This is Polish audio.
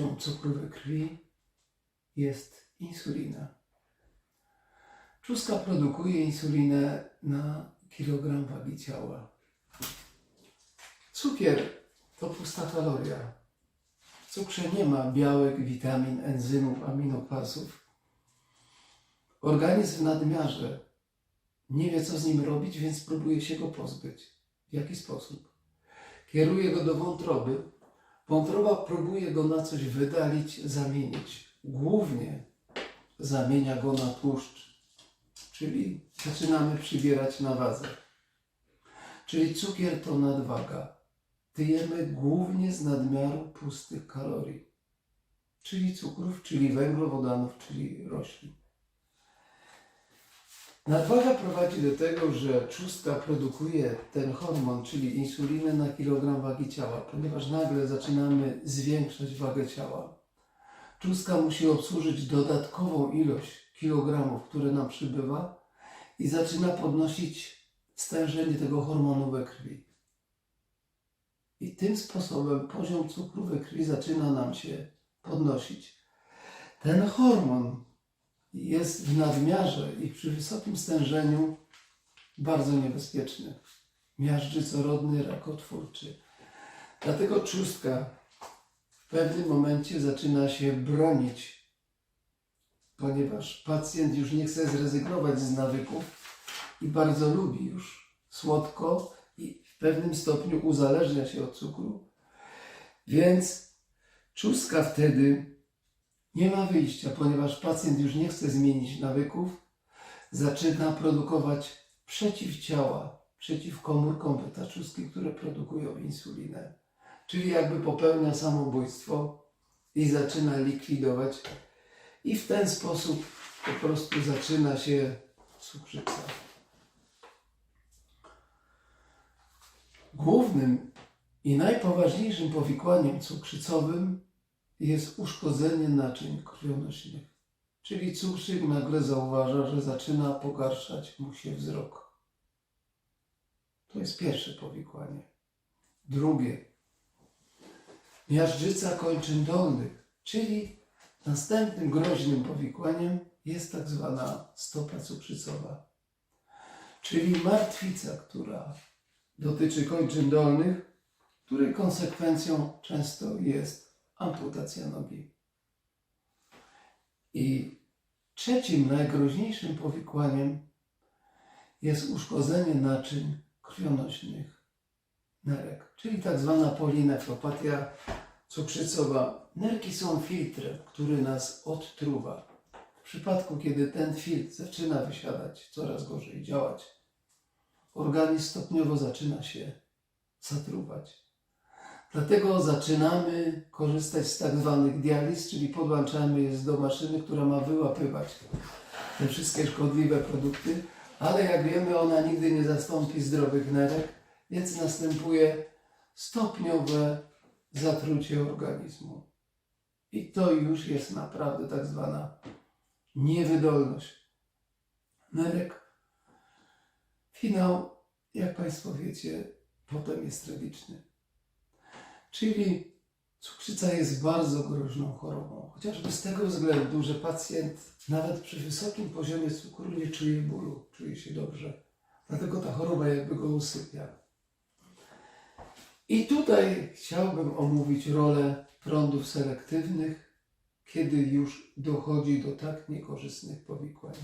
poziom cukru we krwi jest insulina. Czustka produkuje insulinę na kilogram wagi ciała. Cukier to pusta kaloria. W cukrze nie ma białek, witamin, enzymów, aminokwasów. Organizm w nadmiarze nie wie, co z nim robić, więc próbuje się go pozbyć. W jaki sposób? Kieruje go do wątroby. Wątroba próbuje go na coś wydalić, zamienić. Głównie zamienia go na tłuszcz, czyli zaczynamy przybierać na wadze. Czyli cukier to nadwaga. Tyjemy głównie z nadmiaru pustych kalorii, czyli cukrów, czyli węglowodanów, czyli roślin. Nadwaga prowadzi do tego, że czustka produkuje ten hormon, czyli insulinę na kilogram wagi ciała, ponieważ nagle zaczynamy zwiększać wagę ciała. Czustka musi obsłużyć dodatkową ilość kilogramów, które nam przybywa i zaczyna podnosić stężenie tego hormonu we krwi. I tym sposobem poziom cukru we krwi zaczyna nam się podnosić. Ten hormon jest w nadmiarze i przy wysokim stężeniu bardzo niebezpieczny. Miażdżycorodny, rakotwórczy. Dlatego czustka w pewnym momencie zaczyna się bronić, ponieważ pacjent już nie chce zrezygnować z nawyków i bardzo lubi już słodko i w pewnym stopniu uzależnia się od cukru. Więc czustka wtedy nie ma wyjścia, ponieważ pacjent już nie chce zmienić nawyków, zaczyna produkować przeciwciała przeciw komórkom beta czustki, które produkują insulinę. Czyli jakby popełnia samobójstwo i zaczyna likwidować. I w ten sposób po prostu zaczyna się cukrzyca. Głównym i najpoważniejszym powikłaniem cukrzycowym jest uszkodzenie naczyń krwionośnych. Czyli cukrzyk nagle zauważa, że zaczyna pogarszać mu się wzrok. To jest pierwsze powikłanie. Drugie. Miażdżyca kończyn dolnych, czyli następnym groźnym powikłaniem jest tak zwana stopa cukrzycowa. Czyli martwica, która dotyczy kończyn dolnych, której konsekwencją często jest amputacja nogi. I trzecim, najgroźniejszym powikłaniem jest uszkodzenie naczyń krwionośnych nerek, czyli tak zwana polinefropatia cukrzycowa. Nerki są filtrem, który nas odtruwa. W przypadku, kiedy ten filtr zaczyna wysiadać, coraz gorzej działać, organizm stopniowo zaczyna się zatruwać. Dlatego zaczynamy korzystać z tak zwanych dializ, czyli podłączamy je do maszyny, która ma wyłapywać te wszystkie szkodliwe produkty, ale jak wiemy, ona nigdy nie zastąpi zdrowych nerek, więc następuje stopniowe zatrucie organizmu. I to już jest naprawdę tak zwana niewydolność nerek. Finał, jak Państwo wiecie, potem jest tragiczny. Czyli cukrzyca jest bardzo groźną chorobą, chociażby z tego względu, że pacjent nawet przy wysokim poziomie cukru nie czuje bólu, czuje się dobrze. Dlatego ta choroba jakby go usypia. I tutaj chciałbym omówić rolę prądów selektywnych, kiedy już dochodzi do tak niekorzystnych powikłań.